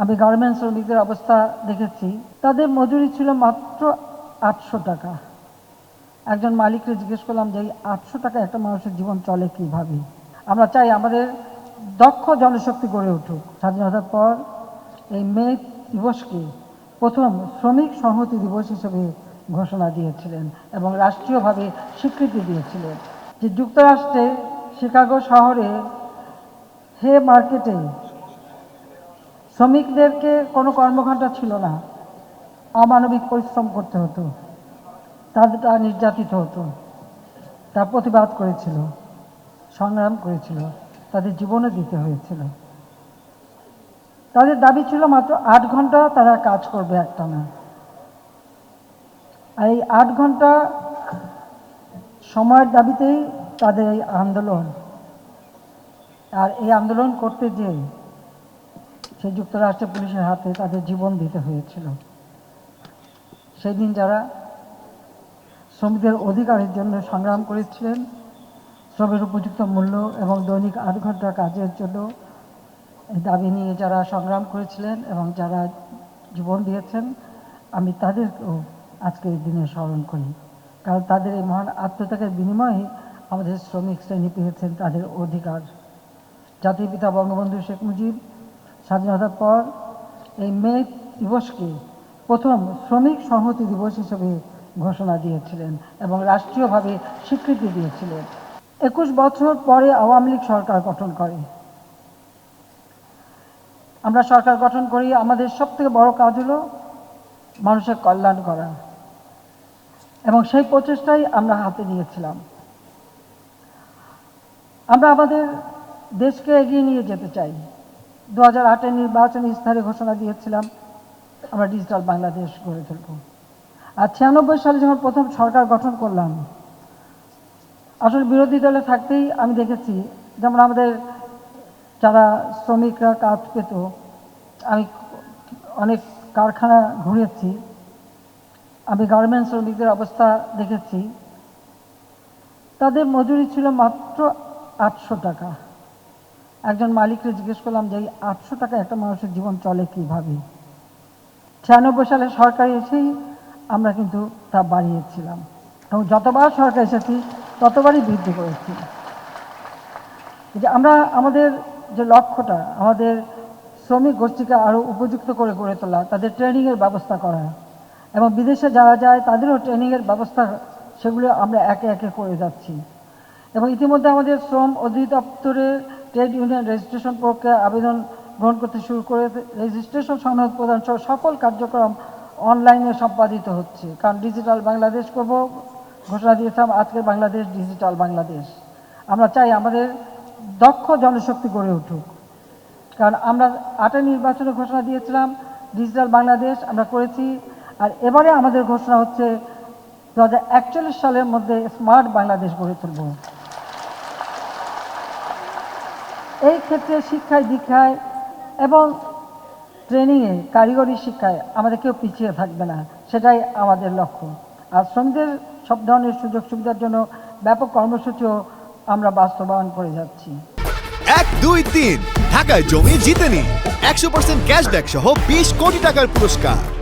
আমি গার্মেন্টস শ্রমিকদের অবস্থা দেখেছি, তাদের মজুরি ছিল মাত্র আটশো টাকা। একজন মালিককে জিজ্ঞেস করলাম যে, এই আটশো টাকা একটা মানুষের জীবন চলে কীভাবে? আমরা চাই আমাদের দক্ষ জনশক্তি গড়ে উঠুক। স্বাধীনতার পর এই মে দিবসকে প্রথম শ্রমিক সংহতি দিবস হিসেবে ঘোষণা দিয়েছিলেন এবং রাষ্ট্রীয়ভাবে স্বীকৃতি দিয়েছিলেন। যে যুক্তরাষ্ট্রে শিকাগো শহরে হে মার্কেটে শ্রমিকদেরকে কোনো কর্মঘণ্টা ছিল না। অমানবিক পরিশ্রম করতে হতো। তারা নির্যাতিত হতো। তার প্রতিবাদ করেছিল। সংগ্রাম করেছিল। তাদের জীবনে দিতে হয়েছিল। তাদের দাবি ছিল মাত্র আট ঘণ্টা তারা কাজ করবে একটা না আর এই আট ঘণ্টা সময়ের দাবিতেই তাদের এই আন্দোলন। আর এই আন্দোলন করতে যে সেই যুক্তরাষ্ট্রের পুলিশের হাতে তাদের জীবন দিতে হয়েছিল। সেই দিন যারা শ্রমিকদের অধিকারের জন্য সংগ্রাম করেছিলেন, শ্রমের উপযুক্ত মূল্য এবং দৈনিক আট ঘণ্টা কাজের জন্য দাবি নিয়ে যারা সংগ্রাম করেছিলেন এবং যারা জীবন দিয়েছেন, আমি তাদেরকেও আজকে এই দিনে স্মরণ করি। কারণ তাদের এই মহান আত্মত্যাগের বিনিময়ে আমাদের শ্রমিক শ্রেণি পেয়েছেন তাদের অধিকার। জাতির পিতা বঙ্গবন্ধু শেখ মুজিব স্বাধীনতার পর এই মে দিবসকে প্রথম শ্রমিক সংহতি দিবস হিসেবে ঘোষণা দিয়েছিলেন এবং রাষ্ট্রীয়ভাবে স্বীকৃতি দিয়েছিলেন। একুশ বছর পরে আওয়ামী লীগ সরকার গঠন করে। আমরা সরকার গঠন করি, আমাদের সবথেকে বড় কাজ হলো মানুষের কল্যাণ করা। এবং সেই প্রচেষ্টাই আমরা হাতে নিয়েছিলাম। আমরা আমাদের দেশকে এগিয়ে নিয়ে যেতে চাই। দু হাজার আটের নির্বাচনী ইস্তাহারে ঘোষণা দিয়েছিলাম, আমরা ডিজিটাল বাংলাদেশ গড়ে তুলব। আর ছিয়ানব্বই সালে যখন প্রথম সরকার গঠন করলাম, আসলে বিরোধী দলে থাকতেই আমি দেখেছি, যেমন আমাদের যারা শ্রমিকরা কাজ পেত, আমি অনেক কারখানা ঘুরেছি, আমি গার্মেন্টস শ্রমিকদের অবস্থা দেখেছি, তাদের মজুরি ছিল মাত্র আটশো টাকা। একজন মালিককে জিজ্ঞেস করলাম যে আটশো টাকা একটা মানুষের জীবন চলে কীভাবে? ছিয়ানব্বই সালে সরকার এসেই আমরা কিন্তু তা বাড়িয়েছিলাম। এবং যতবার সরকার এসেছি, ততবারই বৃদ্ধি করেছি। যে আমরা, আমাদের যে লক্ষ্যটা, আমাদের শ্রমিক গোষ্ঠীকে আরও উপযুক্ত করে গড়ে তোলা, তাদের ট্রেনিংয়ের ব্যবস্থা করা, এবং বিদেশে যারা যায়, তাদেরও ট্রেনিংয়ের ব্যবস্থা, সেগুলো আমরা একে একে করে যাচ্ছি। এবং ইতিমধ্যে আমাদের শ্রম অধিদপ্তরের ট্রেড ইউনিয়ন রেজিস্ট্রেশন প্রক্রিয়া আবেদন গ্রহণ করতে শুরু করে রেজিস্ট্রেশন সনদ প্রদান সহ সকল কার্যক্রম অনলাইনে সম্পাদিত হচ্ছে। কারণ ডিজিটাল বাংলাদেশ করব, ঘোষণা দিয়েছিলাম আজকের বাংলাদেশ ডিজিটাল বাংলাদেশ। আমরা চাই আমাদের দক্ষ জনশক্তি গড়ে উঠুক। কারণ আমরা আটের নির্বাচনে ঘোষণা দিয়েছিলাম ডিজিটাল বাংলাদেশ আমরা করেছি, আর এবারে আমাদের ঘোষণা হচ্ছে, দু হাজার একচল্লিশ সালের মধ্যে স্মার্ট বাংলাদেশ গড়ে তুলব। এই ক্ষেত্রে শিক্ষায়, দীক্ষায় এবং ট্রেনিংয়ে, কারিগরি শিক্ষায় আমাদের কেউ পিছিয়ে থাকবে না। সেটাই আমাদের লক্ষ্য। আর শ্রমিকদের সব ধরনের সুযোগ সুবিধার জন্য ব্যাপক কর্মসূচিও আমরা বাস্তবায়ন করে যাচ্ছি। এক, দুই, তিন। ঢাকায় জমি জিতে নিন একশো পার্সেন্ট ক্যাশব্যাক সহ বিশ কোটি টাকার পুরস্কার।